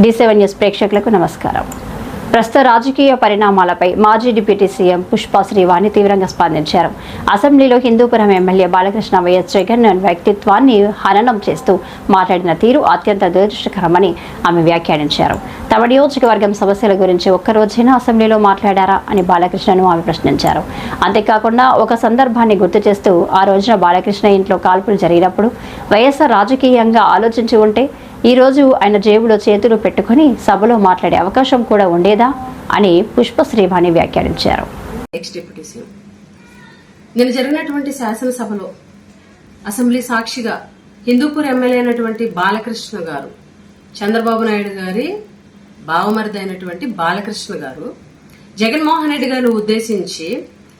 D seven news ప్రేక్షకులకు నమస్కారం. ప్రస్తుత రాజకీయ పరిణామాలపై మాజీ డిప్యూటీ సీఎం పుష్ప శ్రీవాణి తీవ్రంగా స్పందించారు. అసెంబ్లీలో హిందూపురం ఎమ్మెల్యే బాలకృష్ణ వైఎస్ జగన్ వ్యక్తిత్వాన్ని హననం చేస్తూ మాట్లాడిన తీరు అత్యంత దురదృష్టకరమని ఆమె వ్యాఖ్యానించారు. తమ నియోజకవర్గం సమస్యల గురించి ఒక్కరోజైనా అసెంబ్లీలో మాట్లాడారా అని బాలకృష్ణను ఆమె ప్రశ్నించారు. అంతేకాకుండా ఒక సందర్భాన్ని గుర్తు చేస్తూ ఆ రోజున బాలకృష్ణ ఇంట్లో కాల్పులు జరిగినప్పుడు వైఎస్ఆర్ రాజకీయంగా ఆలోచించి ఉంటే ఈ రోజు ఆయన జేబులో చేతులు పెట్టుకుని సభలో మాట్లాడే అవకాశం కూడా ఉండేదా అని పుష్ప శ్రీవాణి వ్యాఖ్యానించారు. ఎక్స్ నిన్న జరిగినటువంటి శాసనసభలో అసెంబ్లీ సాక్షిగా హిందూపూర్ ఎమ్మెల్యే అయినటువంటి బాలకృష్ణ గారు చంద్రబాబు నాయుడు గారి బావమరిది అయినటువంటి బాలకృష్ణ గారు జగన్మోహన్ రెడ్డి గారిని ఉద్దేశించి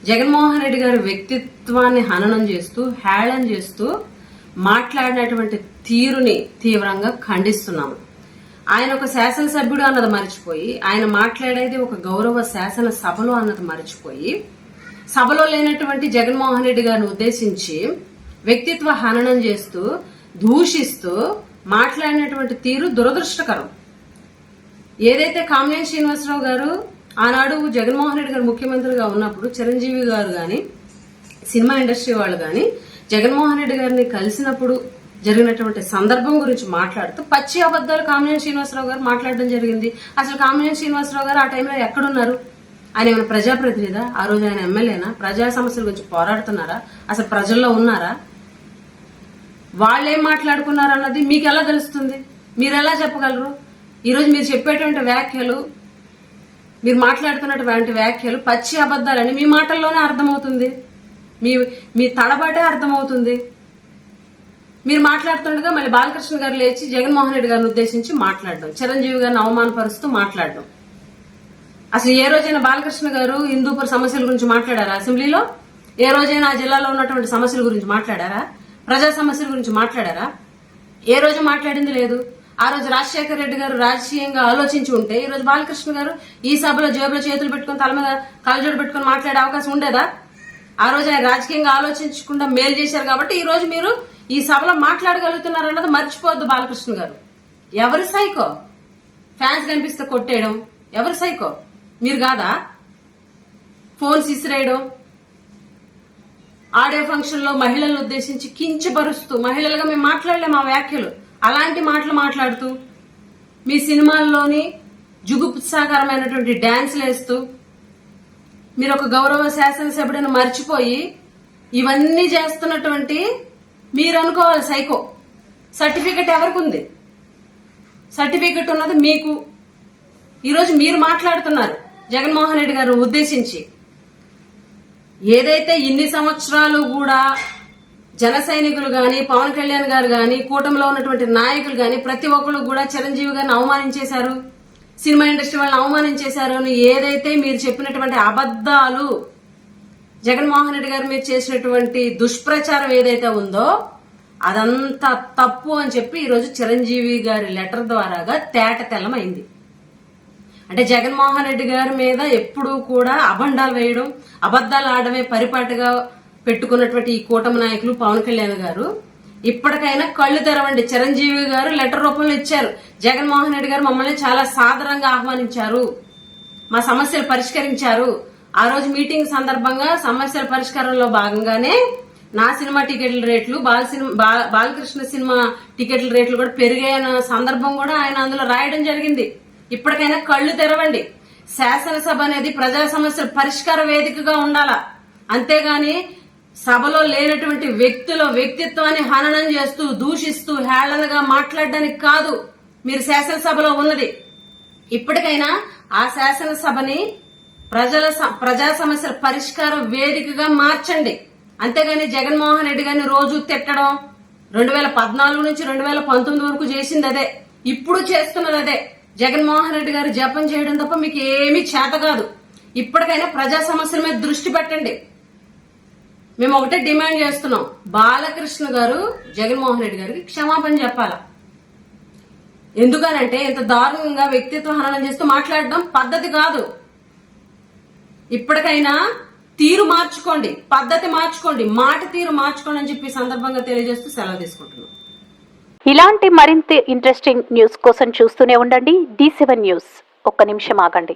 జగన్మోహన్ రెడ్డి గారి వ్యక్తిత్వాన్ని హననం చేస్తూ హేళన చేస్తూ మాట్లాడినటువంటి తీరుని తీవ్రంగా ఖండిస్తున్నాము. ఆయన ఒక శాసనసభ్యుడు అన్నది మర్చిపోయి ఆయన మాట్లాడేది ఒక గౌరవ శాసన సభలో అన్నది మర్చిపోయి సభలో లేనటువంటి జగన్మోహన్ రెడ్డి గారిని ఉద్దేశించి వ్యక్తిత్వ హననం చేస్తూ దూషిస్తూ మాట్లాడినటువంటి తీరు దురదృష్టకరం. ఏదైతే కామినేని శ్రీనివాసరావు గారు ఆనాడు జగన్మోహన్ రెడ్డి గారు ముఖ్యమంత్రిగా ఉన్నప్పుడు చిరంజీవి గారు కానీ సినిమా ఇండస్ట్రీ వాళ్ళు కానీ జగన్మోహన్ రెడ్డి గారిని కలిసినప్పుడు జరిగినటువంటి సందర్భం గురించి మాట్లాడుతూ పచ్చి అబద్దాలు కామినేని శ్రీనివాసరావు గారు మాట్లాడడం జరిగింది. అసలు కామినేని శ్రీనివాసరావు గారు ఆ టైంలో ఎక్కడున్నారు? ఆయన ఏమైనా ప్రజాప్రతినిధా? ఆ రోజు ఆయన ఎమ్మెల్యేనా? ప్రజా సమస్యల గురించి పోరాడుతున్నారా? అసలు ప్రజల్లో ఉన్నారా? వాళ్ళేం మాట్లాడుకున్నారన్నది మాట్లాడుకున్నారు అన్నది మీకు ఎలా తెలుస్తుంది? మీరు ఎలా చెప్పగలరు? ఈరోజు మీరు చెప్పేటువంటి వ్యాఖ్యలు మీరు మాట్లాడుతున్నటువంటి వ్యాఖ్యలు పచ్చి అబద్దాలని మీ మాటల్లోనే అర్థమవుతుంది. మీ మీ తడబాటే అర్థమవుతుంది. మీరు మాట్లాడుతుండగా మళ్ళీ బాలకృష్ణ గారు లేచి జగన్మోహన్ రెడ్డి గారిని ఉద్దేశించి మాట్లాడడం. చిరంజీవి గారిని అవమానపరుస్తూ మాట్లాడడం. అసలు ఏ రోజైనా బాలకృష్ణ గారు హిందూపూర్ సమస్యల గురించి మాట్లాడారా అసెంబ్లీలో? ఏ రోజైనా ఆ జిల్లాలో ఉన్నటువంటి సమస్యల గురించి మాట్లాడారా? ప్రజా సమస్యల గురించి మాట్లాడారా? ఏ రోజు మాట్లాడింది లేదు? ఆ రోజు రాజశేఖర రెడ్డి గారు రాజకీయంగా ఆలోచించి ఉంటే ఈ రోజు బాలకృష్ణ గారు ఈ సభలో జేబులో చేతులు పెట్టుకుని తల మీద కలజోడు పెట్టుకుని మాట్లాడే అవకాశం ఉండేదా? ఆ రోజు ఆయన రాజకీయంగా ఆలోచించకుండా మేలు చేశారు కాబట్టి ఈ రోజు మీరు ఈ సభలో మాట్లాడగలుగుతున్నారు అన్నది మర్చిపోవద్దు బాలకృష్ణ గారు. ఎవరి సైకో? ఫ్యాన్స్ కనిపిస్తే కొట్టేయడం. ఎవరి సైకో? మీరు కాదా? ఫోన్స్ ఇసిరేయడం ఆడియో ఫంక్షన్లో మహిళలను ఉద్దేశించి కించపరుస్తూ మహిళలుగా మేము మాట్లాడలేము ఆ వ్యాఖ్యలు. అలాంటి మాటలు మాట్లాడుతూ మీ సినిమాల్లోని జుగుప్సాకరమైనటువంటి డాన్స్లు వేస్తూ మీరు ఒక గౌరవ శాసనసభ్యుడిని మర్చిపోయి ఇవన్నీ చేస్తున్నటువంటి మీరు అనుకోవాలి సైకో. సర్టిఫికెట్ ఎవరికి ఉంది సర్టిఫికెట్ ఉన్నది మీకు. ఈరోజు మీరు మాట్లాడుతున్నారు జగన్మోహన్ రెడ్డి గారు ఉద్దేశించి. ఏదైతే ఇన్ని సంవత్సరాలు కూడా జన సైనికులు కానీ పవన్ కళ్యాణ్ గారు కానీ కూటమిలో ఉన్నటువంటి నాయకులు కానీ ప్రతి ఒక్కరు కూడా చిరంజీవి గారిని అవమానించేశారు? సినిమా ఇండస్ట్రీ వాళ్ళని అవమానించేశారు అని ఏదైతే మీరు చెప్పినటువంటి అబద్ధాలు జగన్మోహన్ రెడ్డి గారు మీరు చేసినటువంటి దుష్ప్రచారం ఏదైతే ఉందో అదంతా తప్పు అని చెప్పి ఈరోజు చిరంజీవి గారి లెటర్ ద్వారాగా తేట తెల్లమైంది. అంటే జగన్మోహన్ రెడ్డి గారి మీద ఎప్పుడూ కూడా అబండాలు వేయడం అబద్దాలు ఆడమే పరిపాటిగా పెట్టుకున్నటువంటి ఈ కూటమి నాయకులు పవన్ కళ్యాణ్ గారు ఇప్పటికైనా కళ్ళు తెరవండి. చిరంజీవి గారు లెటర్ రూపంలో ఇచ్చారు. జగన్మోహన్ రెడ్డి గారు మమ్మల్ని చాలా సాదరంగా ఆహ్వానించారు. మా సమస్యలు పరిష్కరించారు. ఆ రోజు మీటింగ్ సందర్భంగా సమస్యల పరిష్కారంలో భాగంగానే నా సినిమా టికెట్ల రేట్లు బాల సినిమా బా- బాలకృష్ణ సినిమా టికెట్ల రేట్లు కూడా పెరిగాయన్న సందర్భం కూడా ఆయన అందులో రాయడం జరిగింది. ఇప్పటికైనా కళ్ళు తెరవండి. శాసనసభ అనేది ప్రజా సమస్యల పరిష్కార వేదికగా ఉండాలా? అంతేగాని సభలో లేనటువంటి వ్యక్తుల వ్యక్తిత్వాన్ని హననం చేస్తూ దూషిస్తూ హేళనగా మాట్లాడడానికి కాదు. మీరు శాసనసభలో ఉన్నది. ఇప్పటికైనా ఆ శాసనసభని ప్రజల స- ప్రజా సమస్యల పరిష్కార వేదికగా మార్చండి. అంతేగాని జగన్మోహన్ రెడ్డి గారిని రోజు తిట్టడం రెండు వేల పద్నాలుగు నుంచి రెండు వేల పంతొమ్మిది వరకు చేసింది అదే. ఇప్పుడు చేస్తున్నది అదే. జగన్మోహన్ రెడ్డి గారు జపం చేయడం తప్ప మీకు ఏమీ చేత కాదు. ఇప్పటికైనా ప్రజా సమస్యల మీద దృష్టి పెట్టండి. మేము ఒకటే డిమాండ్ చేస్తున్నాం. బాలకృష్ణ గారు జగన్మోహన్ రెడ్డి గారికి క్షమాపణ చెప్పాలా? ఎందుకనంటే ఇంత దారుణంగా వ్యక్తిత్వ హననం చేస్తూ మాట్లాడడం పద్ధతి కాదు. ఇప్పటికైనా తీరు మార్చుకోండి పద్ధతి మార్చుకోండి మాట తీరు మార్చుకోండి అని చెప్పి సందర్భంగా తెలియజేస్తూ సెలవు తీసుకుంటున్నాం. ఇలాంటి మరింత ఇంట్రెస్టింగ్ న్యూస్ కోసం చూస్తూనే ఉండండి. D seven news. ఒక్క నిమిషం ఆగండి.